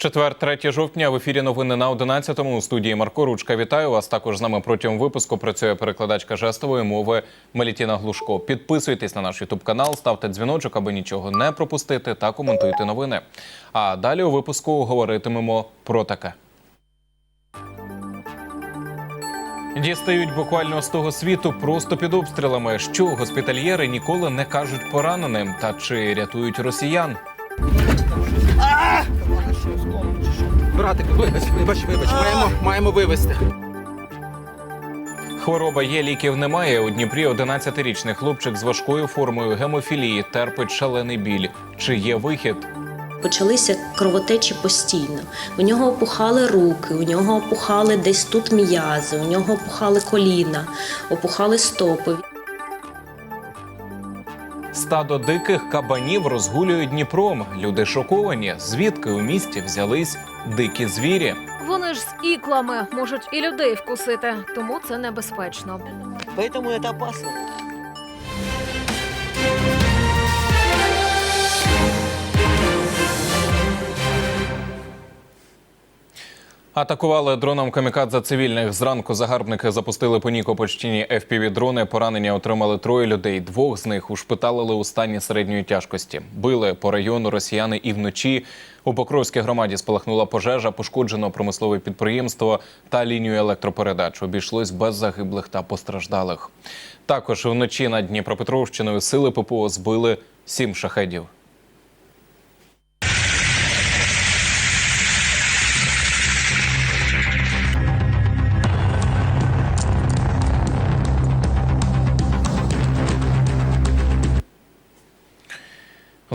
Четвер, 3 жовтня в ефірі новини на 11-му у студії Марко Ручка. Вітаю вас. Також з нами протягом випуску працює перекладачка жестової мови Мелітіна Глушко. Підписуйтесь на наш Ютуб канал, ставте дзвіночок, аби нічого не пропустити, та коментуйте новини. А далі у випуску говоритимемо про таке. Дістають буквально з того світу просто під обстрілами, що госпітальєри ніколи не кажуть пораненим та чи рятують росіян. Братику, вибач, вибач, вибач, маємо, маємо вивезти. Хвороба є, ліків немає. У Дніпрі 11-річний хлопчик з важкою формою гемофілії терпить шалений біль. Чи є вихід? Почалися кровотечі постійно. У нього опухали руки, у нього опухали десь тут м'язи, у нього опухали коліна, опухали стопи. Стадо диких кабанів розгулюють Дніпром. Люди шоковані. Звідки у місті взялись дикі звірі? Вони ж з іклами можуть і людей вкусити, тому це небезпечно. Тому це опасно. Атакували дроном камікадзе цивільних. Зранку загарбники запустили по Нікопольщині fpv дрони. Поранення отримали троє людей. Двох з них ушпиталили у стані середньої тяжкості. Били по району росіяни і вночі. У Покровській громаді спалахнула пожежа, пошкоджено промислове підприємство та лінію електропередач. Обійшлось без загиблих та постраждалих. Також вночі над Дніпропетровщиною сили ППО збили сім шахедів.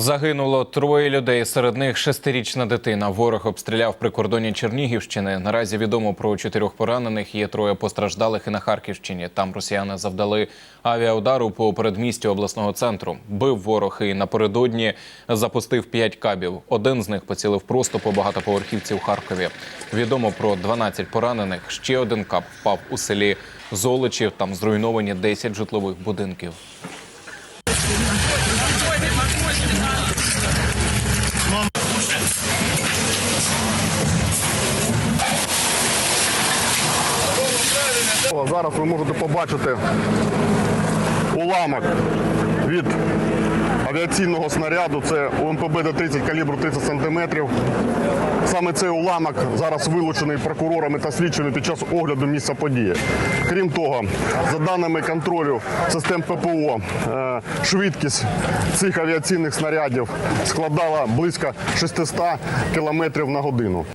Загинуло троє людей. Серед них шестирічна дитина. Ворог обстріляв прикордонні Чернігівщини. Наразі відомо про чотирьох поранених. Є троє постраждалих і на Харківщині. Там росіяни завдали авіаудару по передмістю обласного центру. Бив ворог і напередодні запустив п'ять кабів. Один з них поцілив просто по багатоповерхівці в Харкові. Відомо про 12 поранених. Ще один кап впав у селі Золочів. Там зруйновані 10 житлових будинків. Зараз ви можете побачити уламок від авіаційного снаряду. Це УМПБ Д-30 калібру 30 см. Саме цей уламок зараз вилучений прокурорами та слідчими під час огляду місця події. Крім того, за даними контролю систем ППО, е, швидкість цих авіаційних снарядів складала близько 600 км на годину.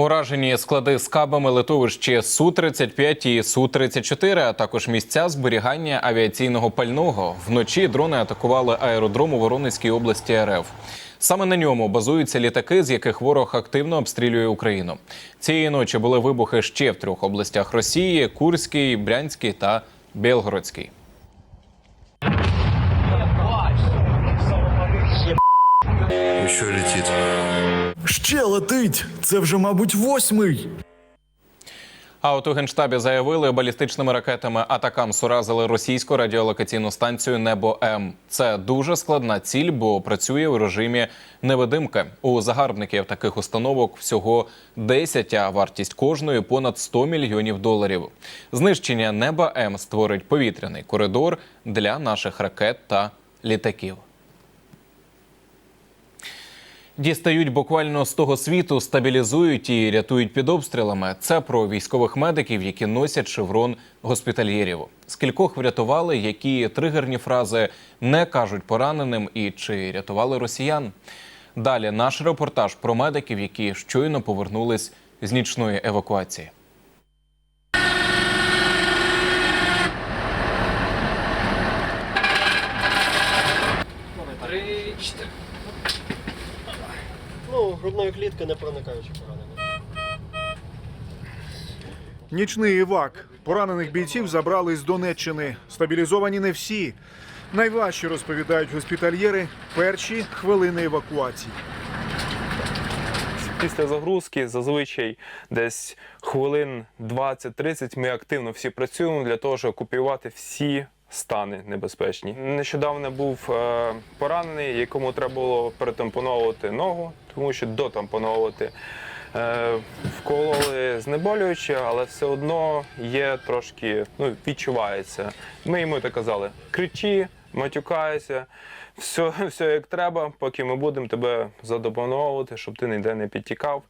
Уражені склади з кабами литовищі Су-35 і Су-34, а також місця зберігання авіаційного пального. Вночі дрони атакували аеродром у Воронезькій області РФ. Саме на ньому базуються літаки, з яких ворог активно обстрілює Україну. Цієї ночі були вибухи ще в трьох областях Росії: Курській, Брянській та Білгородській. Еще летит. Ще летить! Це вже, мабуть, восьмий. А от у генштабі заявили, балістичними ракетами атакам уразили російську радіолокаційну станцію Небо М. Це дуже складна ціль, бо працює у режимі невидимки. У загарбників таких установок всього 10, а вартість кожної понад 100 мільйонів доларів. Знищення неба М створить повітряний коридор для наших ракет та літаків. Дістають буквально з того світу, стабілізують і рятують під обстрілами. Це про військових медиків, які носять шеврон госпітальєрів. Скількох врятували, які тригерні фрази не кажуть пораненим і чи рятували росіян. Далі наш репортаж про медиків, які щойно повернулись з нічної евакуації. Ну, грудної клітки не проникаючи поранення. Нічний івак. Поранених бійців забрали з Донеччини. Стабілізовані не всі. Найважче розповідають госпітальєри перші хвилини евакуації. Після загрузки зазвичай десь хвилин 20-30 ми активно всі працюємо для того, щоб окупувати всі стани небезпечні. Нещодавно був е, поранений, якому треба було перетампоновувати ногу, тому що дотампоновувати. Е, вкололи знеболююче, але все одно є трошки, ну, відчувається. Ми йому так казали: кричи, матюкайся, все, все як треба, поки ми будемо тебе задопоновувати, щоб ти ніде не підтікав.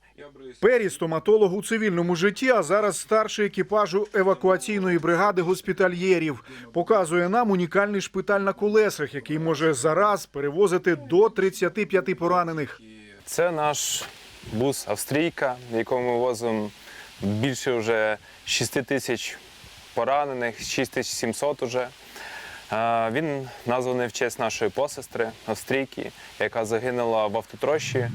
Пері стоматолог у цивільному житті, а зараз старший екіпажу евакуаційної бригади госпітальєрів. Показує нам унікальний шпиталь на колесах, який може зараз перевозити до 35 поранених. Це наш бус Австрійка, в якому ми возимо більше вже 6 тисяч поранених, 6700 уже. Він названий в честь нашої посестри Австрійки, яка загинула в автотрощі.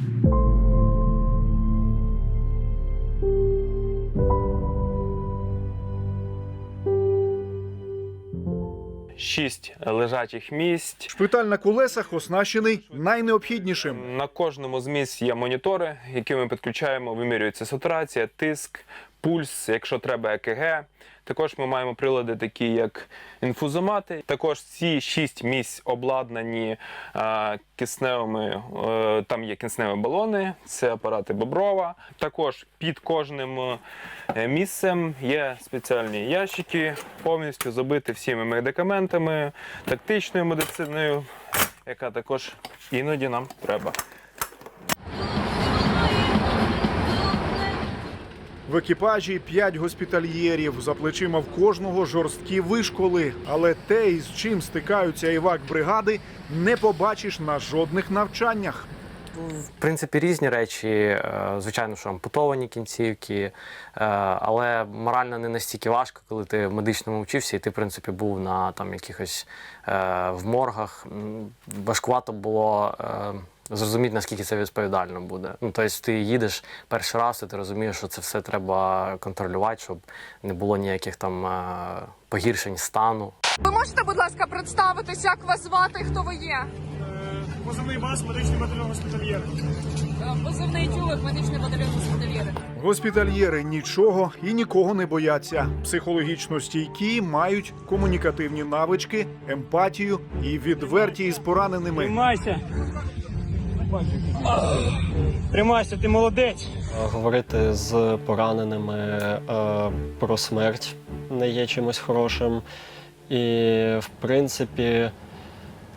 Шість лежачих місць. Шпиталь на колесах оснащений найнеобхіднішим. На кожному з місць є монітори, які ми підключаємо, вимірюється сатурація, тиск, пульс, якщо треба ЕКГ. Також ми маємо прилади, такі як інфузомати. Також ці шість місць обладнані е, кисневими. е, там є кисневі балони, це апарати Боброва. Також під кожним е, місцем є спеціальні ящики, повністю забиті всіми медикаментами, тактичною медициною, яка також іноді нам треба. В екіпажі п'ять госпітальєрів. За плечима в кожного жорсткі вишколи. Але те, із чим стикаються івак бригади, не побачиш на жодних навчаннях. В принципі, різні речі. Е, Звичайно, що ампутовані кінцівки, е, але морально не настільки важко, коли ти в медичному вчився, і ти, в принципі, був на там якихось е, в моргах. Важкувато було. Е, Зрозуміти, наскільки це відповідально буде. Ну, тобто ти їдеш перший раз, і ти розумієш, що це все треба контролювати, щоб не було ніяких там е, погіршень стану. Ви можете, будь ласка, представитись, як вас звати, хто ви є? Позивний бас, медичний батальйон госпітальєр. Позивний тюлик, медичний батальйон госпітальєри. Госпітальєри нічого і нікого не бояться. Психологічно стійкі, мають комунікативні навички, емпатію і відверті із пораненими. Тримайся. Тримайся, ти молодець. Говорити з пораненими е, про смерть не є чимось хорошим. І, в принципі,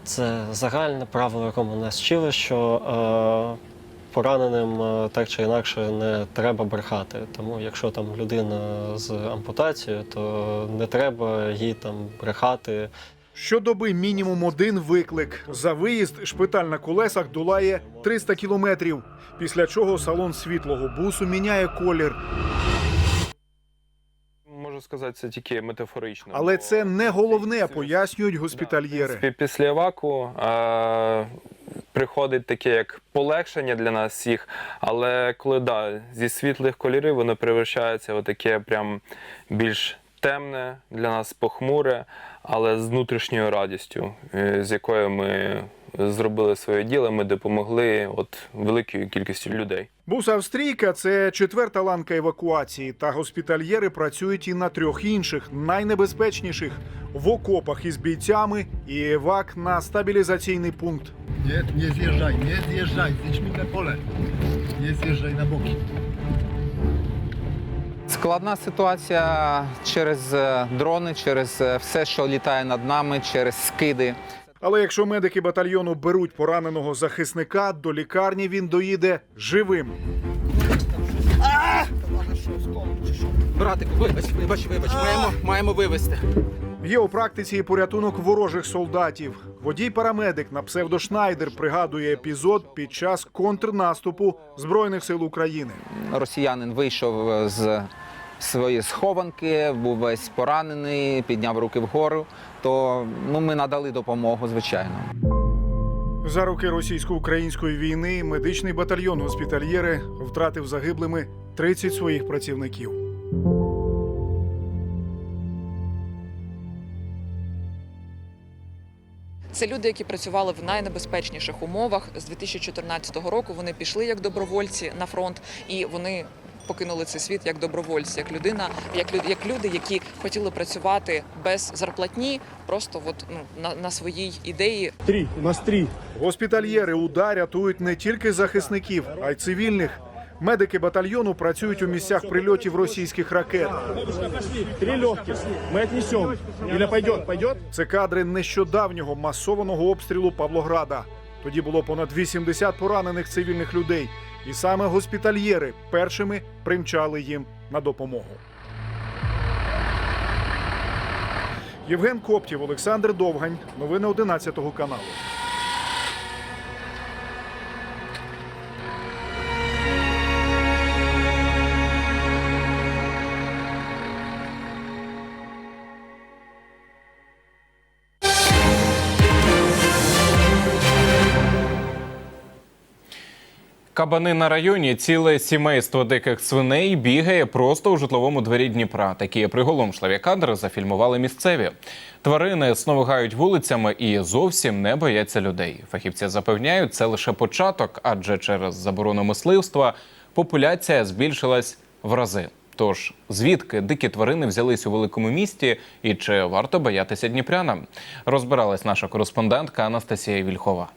це загальне правило, якому нас вчили, що е, пораненим е, так чи інакше не треба брехати. Тому якщо там людина з ампутацією, то не треба їй там брехати. Щодоби мінімум один виклик. За виїзд шпиталь на колесах долає 300 кілометрів. Після чого салон світлого бусу міняє колір. Можу сказати, це тільки метафорично. Але це не головне, пояснюють госпітальєри. Пі- Після еваку е, приходить таке як полегшення для нас всіх, але коли да, зі світлих кольорів воно превращається в таке прям більш темне для нас похмуре, але з внутрішньою радістю, е, з якою ми зробили своє діло, ми допомогли от великій кількості людей. Бус Австрійка це четверта ланка евакуації. Та госпітальєри працюють і на трьох інших, найнебезпечніших в окопах із бійцями і евак на стабілізаційний пункт. Nie zjeżdżaj, nie zjeżdżaj, zjedźmy na pole. Nie zjeżdżaj na boki. Складна ситуація через е, дрони, через е, все, що літає над нами, через скиди. Але якщо медики батальйону беруть пораненого захисника, до лікарні він доїде живим. Братику, вибач, вибач, вибач. Маємо, маємо вивезти. Є у практиці і порятунок ворожих солдатів. Водій парамедик на псевдо Шнайдер пригадує епізод під час контрнаступу збройних сил України. Росіянин вийшов е, з своєї схованки, був весь поранений, підняв руки вгору. То ну, ми надали допомогу, звичайно. За роки російсько-української війни медичний батальйон госпітальєри втратив загиблими 30 своїх працівників. Це люди, які працювали в найнебезпечніших умовах. З 2014 року вони пішли як добровольці на фронт, і вони покинули цей світ як добровольці, як людина, як люди, як люди, які хотіли працювати без зарплатні, просто от ну на, на своїй ідеї. Три. У нас три. Госпітальєри УДА рятують не тільки захисників, а й цивільних. Медики батальйону працюють у місцях прильотів російських ракет. Три легких. Ми віднесемо. Или пойдет, пойдет? Це кадри нещодавнього масованого обстрілу Павлограда. Тоді було понад 80 поранених цивільних людей, і саме госпітальєри першими примчали їм на допомогу. Євген Коптів, Олександр Довгань. Новини 11 каналу. Кабани на районі ціле сімейство диких свиней бігає просто у житловому дворі Дніпра. Такі приголомшливі кадри зафільмували місцеві. Тварини сновигають вулицями і зовсім не бояться людей. Фахівці запевняють, це лише початок, адже через заборону мисливства популяція збільшилась в рази. Тож звідки дикі тварини взялись у великому місті і чи варто боятися дніпрянам? Розбиралась наша кореспондентка Анастасія Вільхова.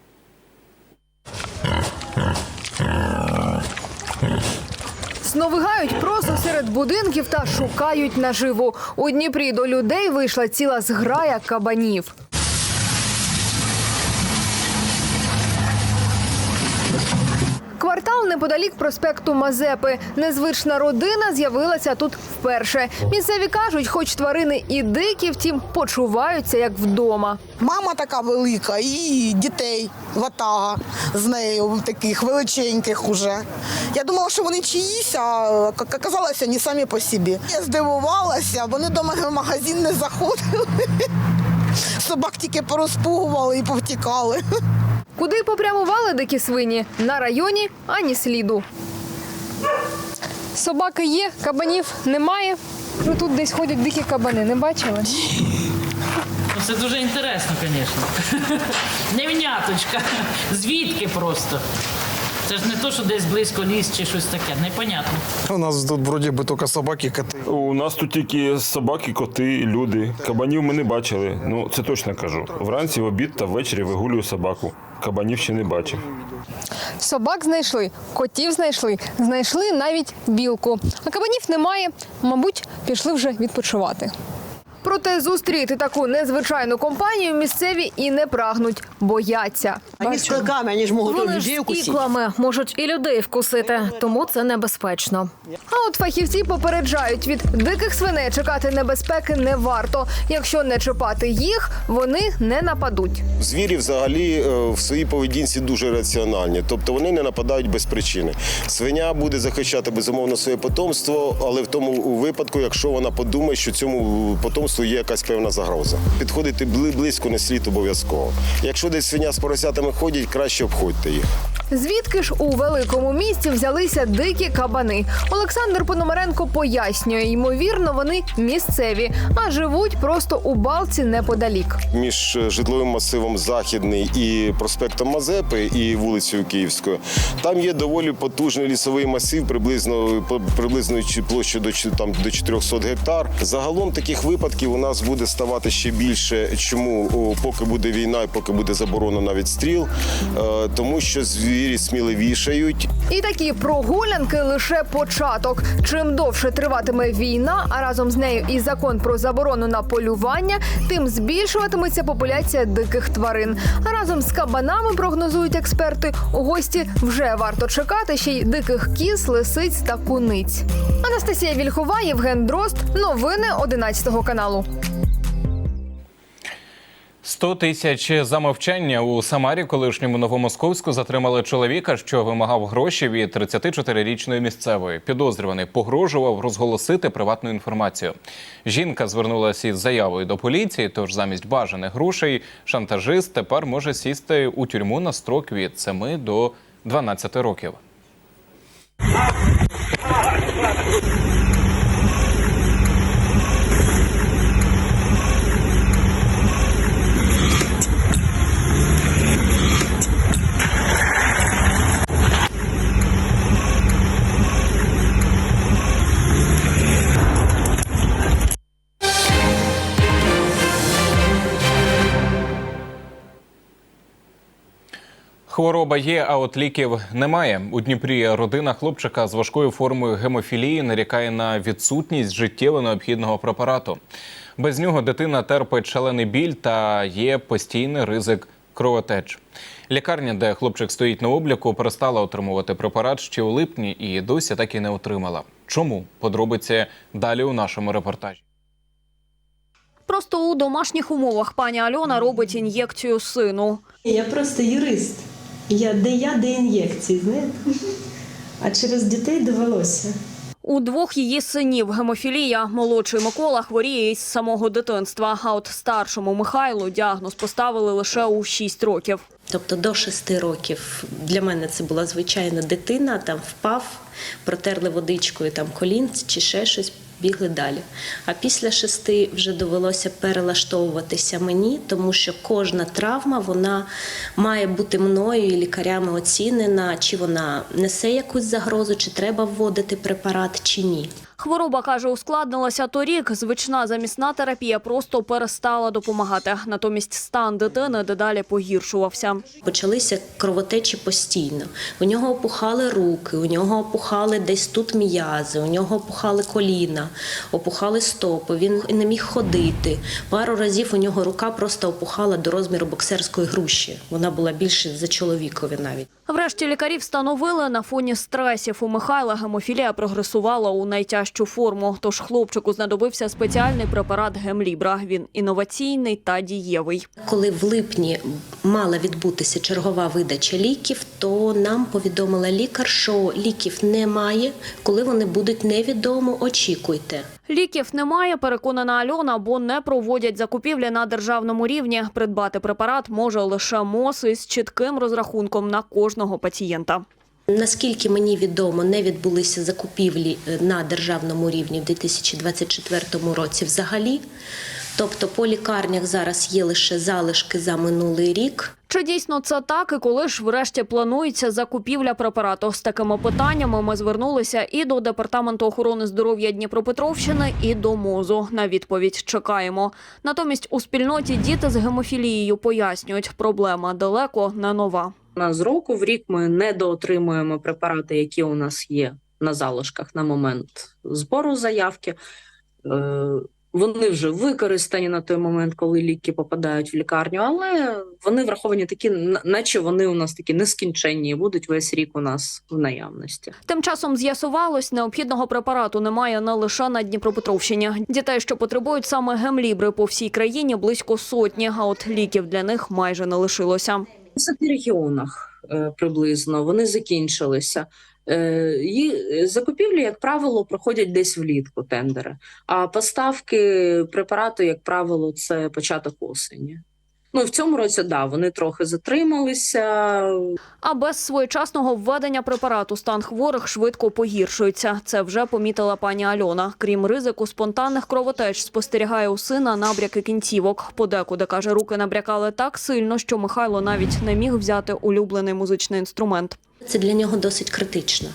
Сновигають просто серед будинків та шукають наживу. У Дніпрі до людей вийшла ціла зграя кабанів. Квартал неподалік проспекту Мазепи. Незвична родина з'явилася тут вперше. Місцеві кажуть, хоч тварини і дикі, втім почуваються як вдома. Мама така велика, і дітей ватага з нею таких величеньких уже. Я думала, що вони чиїсь, а оказалося, не самі по собі. Я здивувалася, вони до мене в магазин не заходили. Собак тільки порозпугували і повтікали. Куди попрямували дикі свині? На районі ані сліду. Собаки є, кабанів немає. Ну тут десь ходять дикі кабани, не бачили? Ну, Це дуже інтересно, звісно. Невняточка. Звідки просто? Це ж не то, що десь близько ліс чи щось таке, непонятно. У нас тут вроді би тільки собаки, коти. У нас тут тільки собаки, коти, люди. Кабанів ми не бачили. Ну це точно кажу. Вранці, в обід та ввечері вигулюю собаку. Кабанів ще не бачив. Собак знайшли, котів знайшли, знайшли навіть білку. А кабанів немає, мабуть, пішли вже відпочивати. Проте зустріти таку незвичайну компанію місцеві і не прагнуть, бояться. Вони з кликами, вони ж можуть Вони ж з іклами можуть і людей вкусити, тому це небезпечно. А от фахівці попереджають, від диких свиней чекати небезпеки не варто. Якщо не чіпати їх, вони не нападуть. Звірі взагалі е, в своїй поведінці дуже раціональні, тобто вони не нападають без причини. Свиня буде захищати безумовно своє потомство, але в тому випадку, якщо вона подумає, що цьому потомству є якась певна загроза. Підходити близько не слід обов'язково. Якщо десь свиня з поросятами ходять, краще обходьте їх. Звідки ж у великому місті взялися дикі кабани? Олександр Пономаренко пояснює, ймовірно, вони місцеві, а живуть просто у балці неподалік. Між е, житловим масивом Західний і проспектом Мазепи і вулицею Київською. Там є доволі потужний лісовий масив, приблизно приблизно площею до там до 400 гектар. Загалом таких випадків у нас буде ставати ще більше. Чому поки буде війна і поки буде заборона на відстріл, Е, тому що звірі сміливішають. І такі прогулянки лише початок. Чим довше триватиме війна, а разом з нею і закон про заборону на полювання, тим збільшуватиметься популяція диких тварин. А разом з кабанами прогнозують експерти. У гості вже варто чекати ще й диких кіз, лисиць та куниць. Анастасія Вільхова, Євген Дрозд. Новини 11 каналу. 100 тисяч за мовчання у Самарі, колишньому Новомосковську, затримали чоловіка, що вимагав гроші від 34-річної місцевої. Підозрюваний погрожував розголосити приватну інформацію. Жінка звернулася із заявою до поліції, тож замість бажаних грошей шантажист тепер може сісти у тюрму на строк від 7 до 12 років. Хвороба є, а от ліків немає. У Дніпрі родина хлопчика з важкою формою гемофілії нарікає на відсутність життєво необхідного препарату. Без нього дитина терпить шалений біль та є постійний ризик кровотеч. Лікарня, де хлопчик стоїть на обліку, перестала отримувати препарат ще у липні і досі так і не отримала. Чому? Подробиці далі у нашому репортажі. Просто у домашніх умовах пані Альона робить ін'єкцію сину. Я просто юрист. Я де я, де ін'єкції, знаєте? А через дітей довелося. У двох її синів гемофілія. Молодший Микола хворіє із самого дитинства. А от старшому Михайлу діагноз поставили лише у 6 років. Тобто до шести років для мене це була звичайна дитина, там впав, протерли водичкою там колін чи ще щось, бігли далі. А після шести вже довелося перелаштовуватися мені, тому що кожна травма вона має бути мною і лікарями оцінена, чи вона несе якусь загрозу, чи треба вводити препарат, чи ні. Хвороба, каже, ускладнилася торік. Звична замісна терапія просто перестала допомагати. Натомість стан дитини дедалі погіршувався. Почалися кровотечі постійно. У нього опухали руки, у нього опухали десь тут м'язи, у нього опухали коліна, опухали стопи. Він не міг ходити. Пару разів у нього рука просто опухала до розміру боксерської груші. Вона була більше за чоловікові навіть. Врешті лікарі встановили на фоні стресів у Михайла гемофілія прогресувала у найтяжчу форму. Тож хлопчику знадобився спеціальний препарат Гемлібра. Він інноваційний та дієвий. Коли в липні мала відбутися чергова видача ліків, то нам повідомила лікар, що ліків немає. Коли вони будуть невідомо, очікуйте. Ліків немає, переконана Альона, бо не проводять закупівлі на державному рівні. Придбати препарат може лише МОЗ із чітким розрахунком на кожного пацієнта. Наскільки мені відомо, не відбулися закупівлі е, на державному рівні в 2024 році взагалі. Тобто по лікарнях зараз є лише залишки за минулий рік. Чи дійсно це так, і коли ж врешті планується закупівля препарату? З такими питаннями ми звернулися і до департаменту охорони здоров'я Дніпропетровщини, і до МОЗу. На відповідь чекаємо. Натомість у спільноті діти з гемофілією пояснюють, проблема далеко не нова. Нас з року в рік ми недоотримуємо препарати, які у нас є на залишках на момент збору заявки. Е, Вони вже використані на той момент, коли ліки попадають в лікарню, але вони враховані такі, наче вони у нас такі нескінченні будуть весь рік у нас в наявності. Тим часом з'ясувалось, необхідного препарату немає не лише на Дніпропетровщині. Дітей, що потребують саме гемлібри по всій країні, близько сотні, а от ліків для них майже не лишилося. В 10 регіонах е, приблизно вони закінчилися. Її закупівлі, як правило, проходять десь влітку тендери. А поставки препарату, як правило, це початок осені. Ну в цьому році да, вони трохи затрималися. А без своєчасного введення препарату стан хворих швидко погіршується. Це вже помітила пані Альона. Крім ризику спонтанних кровотеч, спостерігає у сина набряки кінцівок. Подекуди каже, руки набрякали так сильно, що Михайло навіть не міг взяти улюблений музичний інструмент. Це для нього досить критично.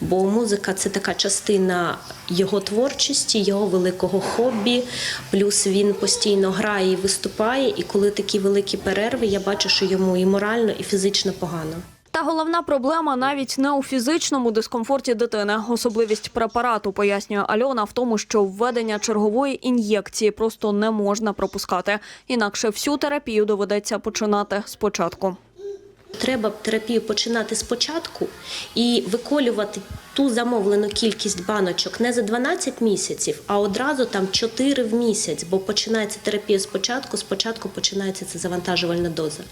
Бо музика це така частина його творчості, його великого хобі. Плюс він постійно грає і виступає. І коли такі великі перерви, я бачу, що йому і морально, і фізично погано. Та головна проблема навіть не у фізичному дискомфорті дитини. Особливість препарату пояснює Альона в тому, що введення чергової ін'єкції просто не можна пропускати. Інакше всю терапію доведеться починати спочатку. Треба терапію починати спочатку і виколювати ту замовлену кількість баночок не за 12 місяців, а одразу там 4 в місяць, бо починається терапія спочатку, спочатку починається ця завантажувальна доза.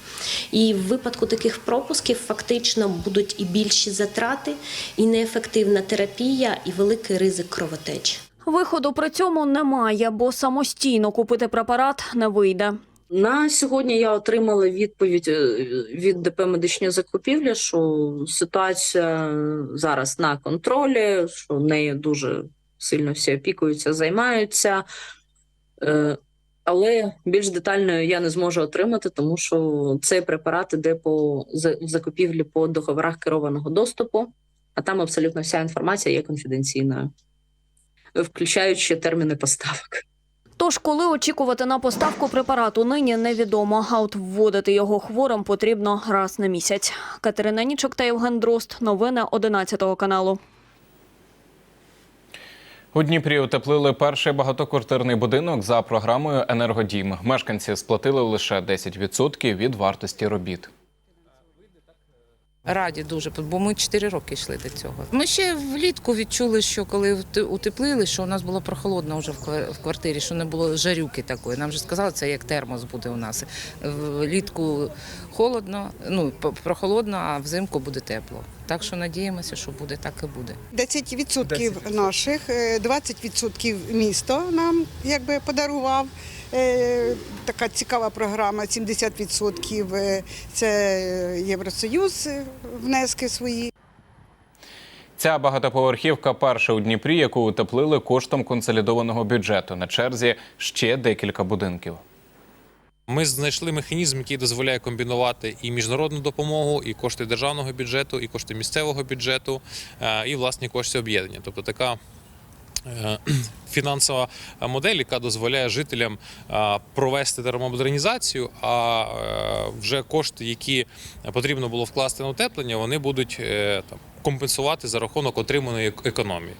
І в випадку таких пропусків фактично будуть і більші затрати, і неефективна терапія, і великий ризик кровотечі. Виходу при цьому немає, бо самостійно купити препарат не вийде. На сьогодні я отримала відповідь е, від ДП медичні закупівлі, що ситуація зараз на контролі, що нею дуже сильно всі опікуються, займаються. Е, Але більш детально я не зможу отримати, тому що цей препарат іде по закупівлі по договорах керованого доступу, а там абсолютно вся інформація є конфіденційною, включаючи терміни поставок. Тож, коли очікувати на поставку препарату, нині невідомо. А от вводити його хворим потрібно раз на місяць. Катерина Нічок та Євген Дрозд. Новини 11 каналу. У Дніпрі утеплили перший багатоквартирний будинок за програмою Енергодім. Мешканці сплатили лише 10% від вартості робіт. Раді дуже, бо ми 4 роки йшли до цього. Ми ще влітку відчули, що коли утеплили, що у нас було прохолодно вже в ква- квартирі, що не було жарюки такої. Нам вже сказали, це як термос буде у нас. Влітку холодно, ну прохолодно, а взимку буде тепло. Так що надіємося, що буде так і буде. 10% наших, е, 20% місто нам якби подарував. Е, Така цікава програма. 70% е, це Євросоюз е, внески свої. Ця багатоповерхівка перша у Дніпрі, яку утеплили коштом консолідованого бюджету. На черзі ще декілька будинків. Ми знайшли механізм, який дозволяє комбінувати і міжнародну допомогу, і кошти державного бюджету, і кошти місцевого бюджету, е, і власні кошти об'єднання. Тобто така е, фінансова модель, яка дозволяє жителям е, провести термомодернізацію, а вже кошти, які потрібно було вкласти на утеплення, вони будуть там компенсувати за рахунок отриманої економії.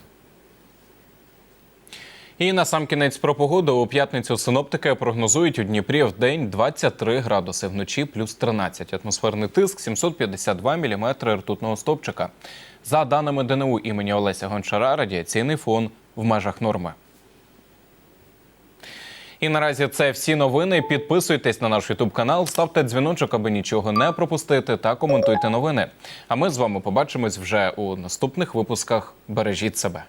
І на сам кінець про погоду у п'ятницю синоптики прогнозують у Дніпрі в день 23 градуси, вночі плюс 13. Атмосферний тиск 752 міліметри ртутного стовпчика. За даними ДНУ імені Олеся Гончара, радіаційний фон в межах норми. І наразі це всі новини. Підписуйтесь на наш Ютуб канал, ставте дзвіночок, аби нічого не пропустити, та коментуйте новини. А ми з вами побачимось вже у наступних випусках. Бережіть себе.